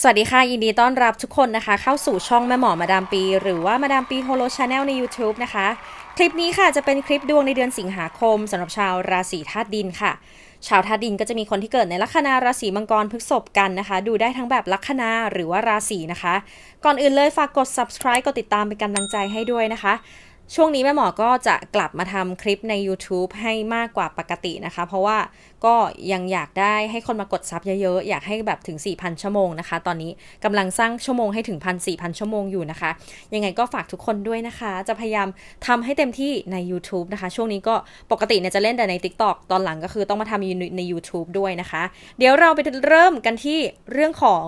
สวัสดีค่ะ ยินดีต้อนรับทุกคนนะคะ เข้าสู่ช่องแม่หมอมาดามปี หรือว่ามาดามปีโฮโลชาแนลใน YouTube นะคะ คลิปนี้ค่ะจะเป็นคลิปดวงในเดือนสิงหาคมสำหรับชาวราศีธาตุดินค่ะ ชาวธาตุดินก็จะมีคนที่เกิดในลัคนาราศีมังกรพฤษภกันนะคะ ดูได้ทั้งแบบลัคนาหรือว่าราศีนะคะ ก่อนอื่นเลยฝากกด subscribe กดติดตามเป็นกำลังใจให้ด้วยนะคะ ช่วงนี้แม่หมอก็จะกลับมาทำคลิปใน YouTube ให้มากกว่าปกตินะคะ เพราะว่าก็ยังอยากได้ให้คนมากดซับเยอะๆ อยากให้แบบถึง 4,000 ชั่วโมงนะคะ ตอนนี้กำลังสร้างชั่วโมงให้ถึง 1,400 ชั่วโมงอยู่นะคะ ยังไงก็ฝากทุกคนด้วยนะคะ จะพยายามทำให้เต็มที่ใน YouTube นะคะ ช่วงนี้ก็ปกติเนี่ยจะเล่นแต่ใน TikTok ตอนหลังก็คือต้องมาทำใน YouTube ด้วยนะคะ เดี๋ยวเราไปเริ่มกันที่เรื่องของ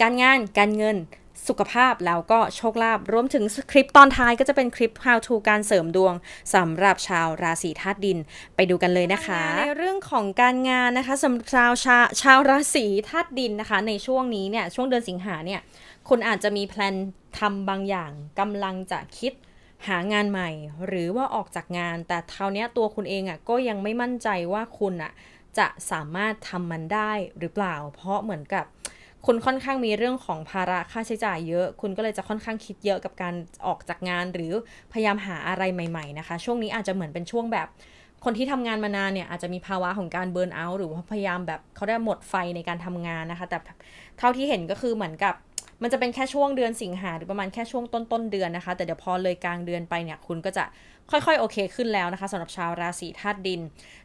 การงานการเงิน สุขภาพแล้วก็โชคลาภรวมถึงคลิปตอนท้ายก็จะเป็นคลิป how to การเสริมดวงสำหรับชาวราศีธาตุดินไปดูกันเลยนะคะ ในเรื่องของการงานนะคะสำหรับชาวชาชาวราศีธาตุดินนะคะ ในช่วงนี้เนี่ยช่วงเดือนสิงหาเนี่ยคุณอาจจะมีแพลนทำบางอย่างกำลังจะคิดหางานใหม่ หรือว่าออกจากงาน แต่คราวนี้ตัวคุณเองอะก็ยังไม่มั่นใจว่าคุณอะจะสามารถทำมันได้หรือเปล่า เพราะเหมือนกับ คุณค่อนข้างมีเรื่องของภาระค่าใช้จ่ายเยอะ คุณก็เลยจะค่อนข้างคิดเยอะกับการออกจากงาน หรือพยายามหาอะไรใหม่ๆนะคะ ช่วงนี้อาจจะเหมือนเป็นช่วงแบบคนที่ทำงานมานานเนี่ยอาจจะมีภาวะของการเบิร์นเอาท์หรือว่าพยายามแบบเขาได้หมดไฟในการทำงานนะคะ แต่เท่าที่เห็นก็คือเหมือนกับ มันจะเป็นแค่ช่วงเดือนสิงหาหรือประมาณแค่ช่วงต้นต้นๆเดือนนะคะ แต่เดี๋ยวพอเลยกลางเดือนไปเนี่ยคุณก็จะค่อยๆ โอเคขึ้นแล้วนะคะสำหรับชาวราศีธาตุดิน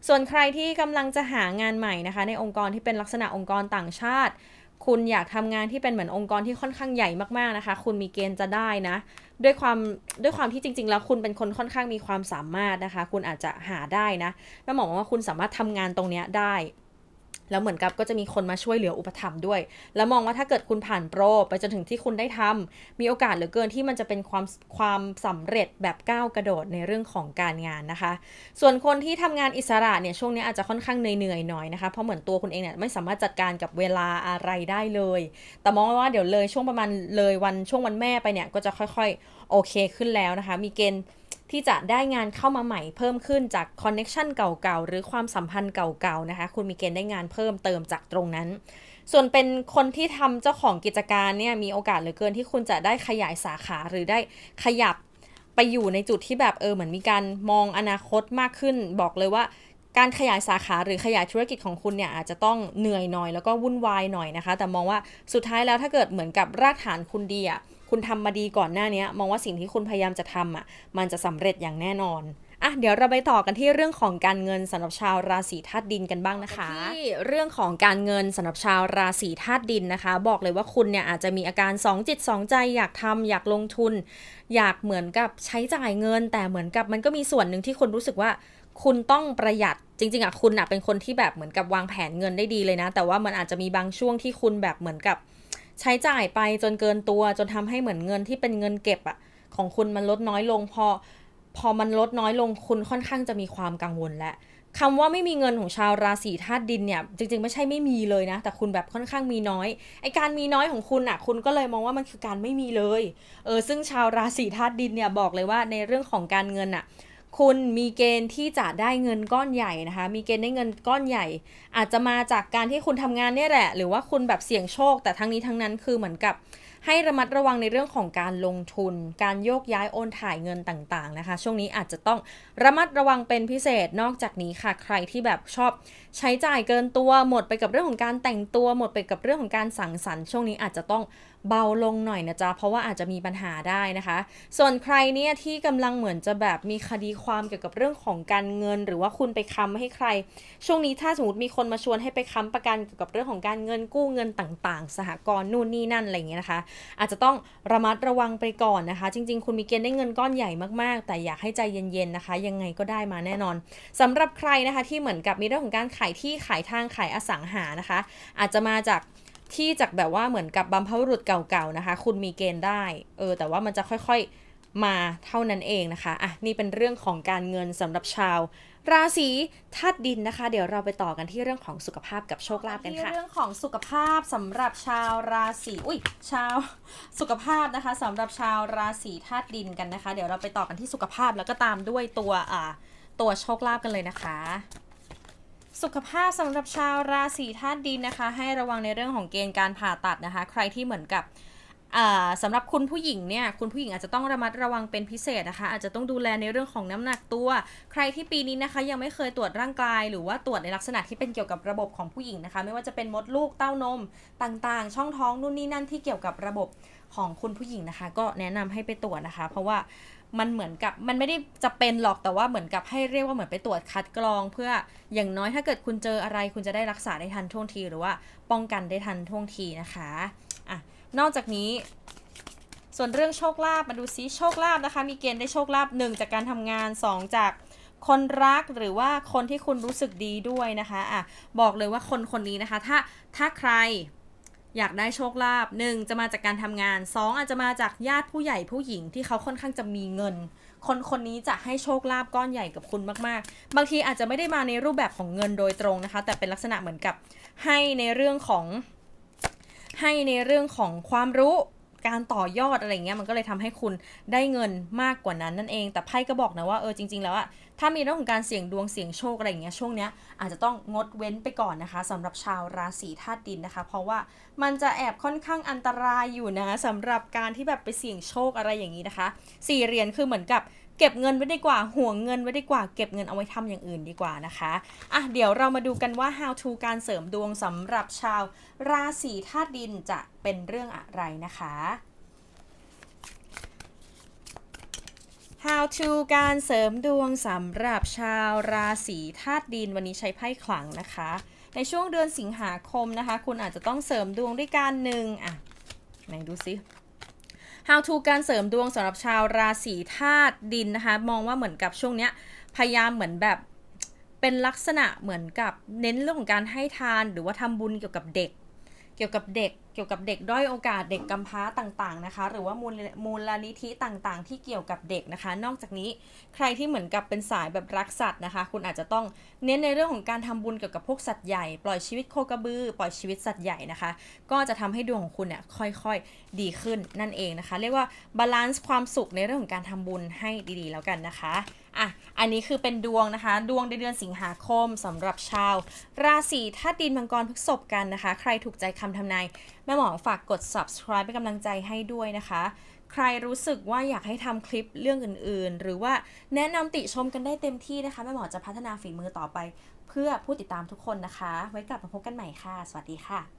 ส่วนใครที่กำลังจะหางานใหม่นะคะ ในองค์กรที่เป็นลักษณะองค์กรต่างชาติ คุณอยากทำงานที่เป็นเหมือนองค์กรที่ค่อนข้างใหญ่มากๆนะคะ คุณมีเกณฑ์จะได้นะ ด้วยความด้วยความที่จริง ๆ แล้วคุณเป็นคนค่อนข้างมีความสามารถนะคะ คุณอาจจะหาได้นะแม่หมอบอกว่าคุณสามารถทำงานตรงเนี้ยได้ แล้วเหมือนกับก็จะมีคนมาช่วยเหลืออุปถัมภ์ด้วย แล้วมองว่าถ้าเกิดคุณผ่านโปร ไปจนถึงที่คุณได้ทำมีโอกาสเหลือเกินที่มันจะเป็นความความสำเร็จแบบก้าวกระโดดในเรื่องของการงานนะคะ ส่วนคนที่ทำงานอิสระเนี่ยช่วงนี้อาจจะค่อนข้างเหนื่อยๆหน่อยนะคะเพราะเหมือนตัวคุณเองเนี่ยไม่สามารถจัดการกับเวลาอะไรได้เลย แต่มองว่าเดี๋ยวเลยช่วงประมาณเลยวันช่วงวันแม่ไปเนี่ยก็จะค่อยๆ โอเคขึ้นแล้วนะคะ มีเกณฑ์ ที่จะได้งานเข้ามาใหม่เพิ่มขึ้นจากคอนเน็ชันเก่าๆ หรือความสัมพันธ์เก่าๆนะคะ คุณมีเกณฑ์ได้งานเพิ่มเติมจากตรงนั้น ส่วนเป็นคนที่ทำเจ้าของกิจการเนี่ยมีโอกาสเหลือเกินที่คุณจะได้ขยายสาขาหรือได้ขยับไปอยู่ในจุดที่แบบเออเหมือนมีการมองอนาคตมากขึ้น บอกเลยว่าการขยายสาขาหรือขยายธุรกิจของคุณเนี่ยอาจจะต้องเหนื่อยหน่อยแล้วก็วุ่นวายหน่อยนะคะ แต่มองว่าสุดท้ายแล้วถ้าเกิดเหมือนกับรากฐานคุณดีอะ คุณทำมาดีก่อนหน้านี้มองว่าสิ่งที่คุณพยายามจะทำอะมันจะสำเร็จอย่างแน่นอนอะเดี๋ยวเราไปต่อกันที่เรื่องของการเงินสำหรับชาวราศีธาตุดินกันบ้างนะคะที่เรื่องของการเงินสำหรับชาวราศีธาตุดินนะคะ บอกเลยว่าคุณเนี่ยอาจจะมีอาการสองจิตสองใจอยากทำอยากลงทุน อยากเหมือนกับใช้จ่ายเงิน แต่เหมือนกับมันก็มีส่วนหนึ่งที่คุณรู้สึกว่าคุณต้องประหยัดจริง ๆอะคุณอะเป็นคนที่แบบเหมือนกับวางแผนเงินได้ดีเลยนะ แต่ว่ามันอาจจะมีบางช่วงที่คุณแบบเหมือนกับ ใช้จ่ายไปจนเกินตัว จนทำให้เหมือนเงินที่เป็นเงินเก็บอะของคุณมันลดน้อยลง พอ พอมันลดน้อยลงคุณค่อนข้างจะมีความกังวลและคำว่าไม่มีเงินของชาวราศีธาตุดินเนี่ย จริง ๆ ไม่ใช่ไม่มีเลยนะ แต่คุณแบบค่อนข้างมีน้อยไอการมีน้อยของคุณอะ คุณก็เลยมองว่ามันคือการไม่มีเลยเออซึ่งชาวราศีธาตุดินเนี่ยบอกเลยว่าในเรื่องของการเงินอะ คุณมีเกณฑ์ที่จะได้เงินก้อนใหญ่นะคะ มีเกณฑ์ได้เงินก้อนใหญ่ อาจจะมาจากการที่คุณทำงานเนี่ยแหละ หรือว่าคุณแบบเสี่ยงโชค แต่ทั้งนี้ทั้งนั้นคือเหมือนกับ ให้ระมัดระวังในเรื่องของการลงทุน การโยกย้ายโอนถ่ายเงินต่างๆนะคะ ช่วงนี้อาจจะต้องระมัดระวังเป็นพิเศษ นอกจากนี้ค่ะ ใครที่แบบชอบใช้จ่ายเกินตัว หมดไปกับเรื่องของการแต่งตัว หมดไปกับเรื่องของการสังสรรค์ ช่วงนี้อาจจะต้อง เบาลงหน่อยนะจ๊ะ เพราะว่าอาจจะมีปัญหาได้นะคะ ส่วนใครเนี่ยที่กำลังเหมือนจะแบบมีคดีความเกี่ยวกับเรื่องของการเงิน หรือว่าคุณไปค้ำให้ใคร ช่วงนี้ถ้าสมมติมีคนมาชวนให้ไปค้ำประกันเกี่ยวกับเรื่องของการเงินกู้เงินต่างๆ สหกรณ์นู่นนี่นั่นอะไรอย่างเงี้ยนะคะ อาจจะต้องระมัดระวังไปก่อนนะคะ จริง ๆ คุณมีเกณฑ์ได้เงินก้อนใหญ่มากๆ แต่อยากให้ใจเย็นๆนะคะ ยังไงก็ได้มาแน่นอนสำหรับใครนะคะที่เหมือนกับมีเรื่องของการขายที่ขายทางขายอสังหานะคะ อาจจะมาจาก ที่จากแบบว่าเหมือนกับบัมพบุรุษเก่าๆนะคะ คุณมีเกณฑ์ได้เออแต่ว่ามันจะค่อยๆมาเท่านั้นเองนะคะอะนี่เป็นเรื่องของการเงินสำหรับชาว ราศีธาตุดินนะคะ เดี๋ยวเราไปต่อกันที่เรื่องของสุขภาพกับโชคลาภกันค่ะเรื่องของสุขภาพสำหรับชาวราศีอุ้ยชาวสุขภาพนะคะสำหรับชาวราศีธาตุดินกันนะคะ เดี๋ยวเราไปต่อกันที่สุขภาพแล้วก็ตามด้วยตัวอ่าตัวโชคลาภกันเลยนะคะ สุขภาพสำหรับชาวราศีธาตุดินนะคะ ให้ระวังในเรื่องของเกณฑ์การผ่าตัดนะคะ ใครที่เหมือนกับ สำหรับคุณผู้หญิงเนี่ยคุณผู้หญิงอาจจะต้องระมัดระวังเป็นพิเศษนะคะ อาจจะต้องดูแลในเรื่องของน้ำหนักตัว ใครที่ปีนี้นะคะยังไม่เคยตรวจร่างกาย หรือว่าตรวจในลักษณะที่เป็นเกี่ยวกับระบบของผู้หญิงนะคะ ไม่ว่าจะเป็นมดลูกเต้านมต่างๆ ช่องท้องนู่นนี่นั่นที่เกี่ยวกับระบบของคุณผู้หญิงนะคะ ก็แนะนำให้ไปตรวจนะคะ เพราะว่ามันเหมือนกับมันไม่ได้จะเป็นหรอกแต่ว่าเหมือนกับให้เรียกว่าเหมือนไปตรวจคัดกรอง เพื่ออย่างน้อยถ้าเกิดคุณเจออะไร คุณจะได้รักษาได้ทันท่วงที หรือว่าป้องกันได้ทันท่วงทีนะคะอะ นอกจากนี้ ส่วนเรื่องโชคลาภมาดูซิโชคลาภนะคะ มีเกณฑ์ได้โชคลาภหนึ่งจากการทำงาน 2 จากคนรักหรือว่าคนที่คุณรู้สึกดีด้วยนะคะอะบอกเลยว่าคนคนนี้นะคะ ถ้าถ้าใครอยากได้โชคลาภหนึ่งจะมาจากการทำงาน2อาจจะมาจากญาติผู้ใหญ่ผู้หญิงที่เขาค่อนข้างจะมีเงิน คนคนนี้จะให้โชคลาภก้อนใหญ่กับคุณมากๆ บางทีอาจจะไม่ได้มาในรูปแบบของเงินโดยตรงนะคะ แต่เป็นลักษณะเหมือนกับให้ในเรื่องของ ให้ในเรื่องของความรู้การต่อยอดอะไรเงี้ยมันก็เลยทำให้คุณได้เงินมากกว่านั้นนั่นเอง แต่ไพ่ก็บอกนะว่าเออจริง ๆ แล้วอะถ้ามีเรื่องของการเสี่ยงดวงเสี่ยงโชคอะไรเงี้ยช่วงเนี้ยอาจจะต้องงดเว้นไปก่อนนะคะสำหรับชาวราศีธาตุดินนะคะ เพราะว่ามันจะแอบค่อนข้างอันตรายอยู่นะสำหรับการที่แบบไปเสี่ยงโชคอะไรอย่างนี้นะคะสี่เหรียญคือเหมือนกับ เก็บเงินไว้ดีกว่าห่วงเงินไว้ดีกว่า เก็บเงินเอาไว้ทำอย่างอื่นดีกว่านะคะอะเดี๋ยวเรามาดูกันว่า how to การเสริมดวงสำหรับชาว ราศีธาตุดินจะเป็นเรื่องอะไรนะคะ how to การเสริมดวงสำหรับชาวราศีธาตุดินวันนี้ใช้ไพ่ขลังนะคะ ในช่วงเดือนสิงหาคมนะคะ คุณอาจจะต้องเสริมดวงด้วยการหนึ่งอะไหนดูซิ How to การเสริมดวงสำหรับชาวราศีธาตุดินนะคะ มองว่าเหมือนกับช่วงเนี้ยพยายามเหมือนแบบเป็นลักษณะเหมือนกับเน้นเรื่องของการให้ทานหรือว่าทำบุญเกี่ยวกับเด็ก เกี่ยวกับเด็ก เกี่ยวกับเด็กด้อยโอกาสเด็กกำพร้าต่างๆนะคะ หรือว่ามูลมูลนิธิต่างๆ ที่เกี่ยวกับเด็กนะคะ นอกจากนี้ใครที่เหมือนกับเป็นสายแบบรักสัตว์นะคะ คุณอาจจะต้องเน้นในเรื่องของการทำบุญเกี่ยวกับพวกสัตว์ใหญ่ ปล่อยชีวิตโคกระบือ ปล่อยชีวิตสัตว์ใหญ่นะคะ ก็จะทำให้ดวงของคุณเนี่ยค่อยๆดีขึ้นนั่นเองนะคะ เรียกว่าบาลานซ์ความสุขในเรื่องของการทำบุญให้ดีๆ แล้วกันนะคะ อะ อันนี้คือเป็นดวงนะคะ ดวงในเดือนสิงหาคมสำหรับชาว ราศีธาตุดินมังกรพฤษภกันนะคะ ใครถูกใจคำทำนายแม่หมอฝากกด subscribe เป็นกำลังใจให้ด้วยนะคะ ใครรู้สึกว่าอยากให้ทำคลิปเรื่องอื่นๆ หรือว่าแนะนำติชมกันได้เต็มที่นะคะแม่หมอจะพัฒนาฝีมือต่อไป เพื่อผู้ติดตามทุกคนนะคะ ไว้กลับมาพบกันใหม่ค่ะ สวัสดีค่ะ